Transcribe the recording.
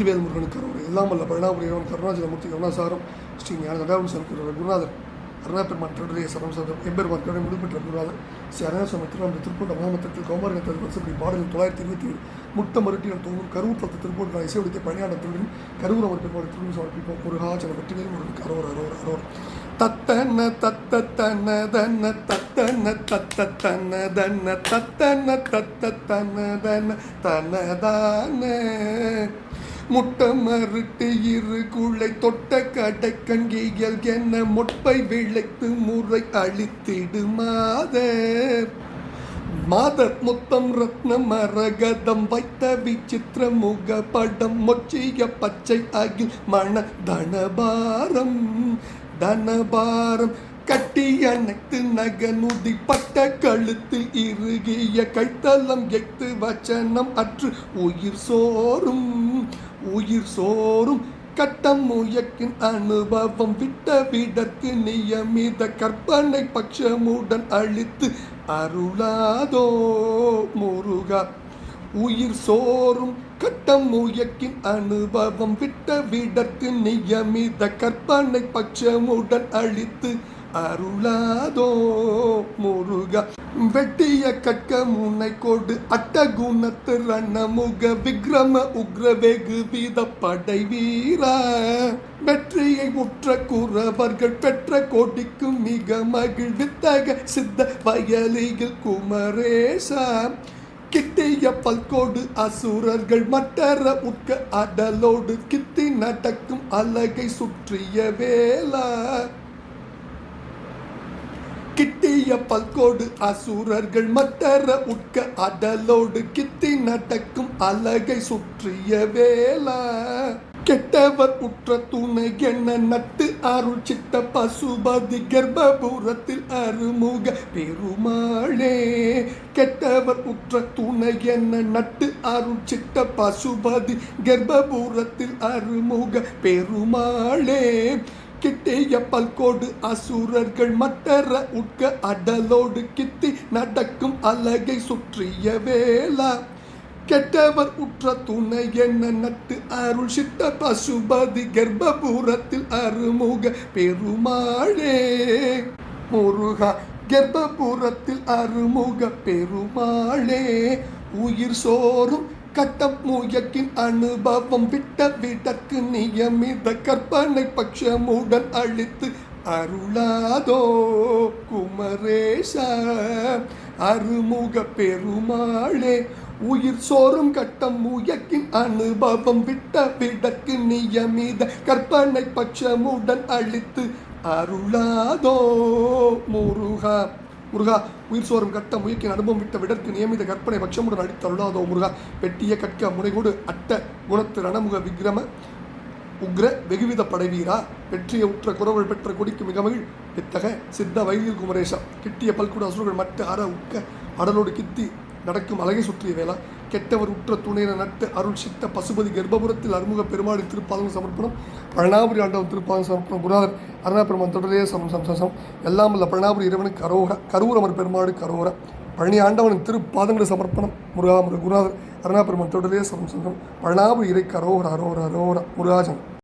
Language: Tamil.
வெற்றிவேல் முருகனுக்கு அரோர் எல்லாம் வல்ல பழனாபுரியவன் கருணாச்சலமூர்த்தி கருணாசாரம் ஸ்ரீ ஞான தண்டாவன் சங்கர குருநாதர் அருணாபெருமான் தொடரிய சரம் சந்தம் எம்பெருமான் கருணை முழுப்பெற்ற குருநாதர் ஸ்ரீ அருணாசம திருநாம திருப்பூர் மகாமத்தத்தில் கௌமாரத்தில் வருஷப்படி பாடலில் தொள்ளாயிரத்தி இருபத்தி ஏழு முட்ட மருட்டிகள் தோங்கும் கரூர் தத்து திருப்பூர் இசையொலித்த பணியாளத்துடன் கரூர் அவர் பெருமாள் திரும்பி சமர்ப்பிப்போம். முருகாச்சல வெற்றிவேல் முருகனுக்கு அரோர் அரோர் அரோர். தத்தன தத்த தன தன தத்தன தத்த தன தன தத்தன தத்த தன தன தன தான முட்டை மறுட்டு இரு குளை தொட்ட கடை கங்கியல் என்ன மொட்பை விளைத்து முறை அழித்திடு மாதர் மாதர் முத்தம் ரத்ன மரகதம் வைத்த விசித்திர முக படம் மொச்சிய பச்சை அகில் மண தனபாரம். தனபாரம் கட்டி அணைத்து நகனுதி பட்ட கழுத்தில் இறுகிய கைத்தளம் எய்த்து வச்சனம் அற்று உயிர் சோறும். உயிர் சோறும் கட்டம் முயக்கின் அனுபவம் விட்ட விடற்கு நியமித கற்பனை பட்சமுடன் அழித்து அருளாதோ முருகா. உயிர் சோறும் கட்டம் முயக்கின் அனுபவம் விட்ட விடற்கு நியமித கற்பனை பட்சமுடன் அழித்து அருளாதோ முருகா. வெட்டிய கற்க முனை கொடு. அட்டகுணத்து ரணமுக விக்ரம உக்ர வெகு வீத படை வீரா. வெற்றியை உற்ற குறவர்கள் பெற்ற கோடிக்கு மிக மகிழ்வித்தக சித்த வயலியில் குமரேசா. கிட்டிய பல்கோடு அசுரர்கள் மட்டர உட்க அடலோடு கித்தி நடக்கும் அலகை சுற்றிய வேலா கிட்டிய பல்கோடு அசுரர்கள் மட்டர உட்க அடலோடு கித்தி நடக்கும் அலகை சுற்றிய வேலா கெட்டவர் உற்ற துணை என்ன நட்டு அருள் சித்த பசுபதி கர்ப்பபுரத்தில் அருமுக பெருமாளே. கெட்டவர் உற்ற துணை என்ன நட்டு அருள் சிட்ட பசுபதி கர்ப்பபுரத்தில் அருமுக பெருமாளே. கிட்டிய பல்கோடு அசுரர்கள் மட்டர உட்க அடலோடு கித்தி நடக்கும் அழகை சுற்றிய வேலா கெட்டவர் உற்ற துணை என்ன நட்டு அருள் சித்த பசுபதி கர்ப்பபுரத்தில் அருமுக பெருமாளே. முருகா கர்ப்பபுரத்தில் அருமுக பெருமாளே. உயிர் சோறும் கட்டம் முயக்கின் அனுபவம் விட்ட விடற்கு நியமித கற்பனை பட்சமுடன் அழித்து அருளாதோ குமரேச. அருமுக பெருமாளே உயிர் சோறும் கட்டம் முயக்கின் அனுபவம் விட்ட விடக்கு நியமித கற்பனை பட்சமுடன் அழித்து அருளாதோ முருகா. முருகா உயிர் சோறும் கட்ட முயக்கின் அனுபவம் விட்ட விடற்கு நியமித கற்பனை பட்சமுடன் அடித்தருளாதோ முருகா? வெட்டிய கற்க முனைகோடு அட்ட குணத்து ரணமுக விக்ரம உக்ர வெகுவித படைவீரா? வெற்றிய உற்ற குறவள் பெற்ற கொடிக்கு மிக மகிழ் வித்தக சித்த வைதில் குமரேஷா கிட்டிய பல்குட அசுரர்கள் மட்டு அற உக்க அடலோடு கித்தி நடக்கும் அழகை சுற்றிய வேளா கெட்டவர் உற்ற துணையின நட்டு அருள் சித்த பசுபதி கர்ப்பபுரத்தில் அறுமுக பெருமாளின் திருப்பாதம் சமர்ப்பணம் பழனாபுரி ஆண்டவன் திருப்பாதம் சமர்ப்பணம் குருநாதர் அருணா பெருமான் தொடரே சமம் சம்சம் எல்லாம் அல்ல பழனாபுரி இறைவனுக்கு அரோர கரூர் அமர் பெருமாளுக்கு பழனி ஆண்டவனின் திருப்பாதங்கள் சமர்ப்பணம் முருகா முருக குருநாதர் அருணா பெருமான் தொடரே சமம் சம்சம் பழனாபுரி இறைக்கு அரோர அரோர அரோர முருகாஜன்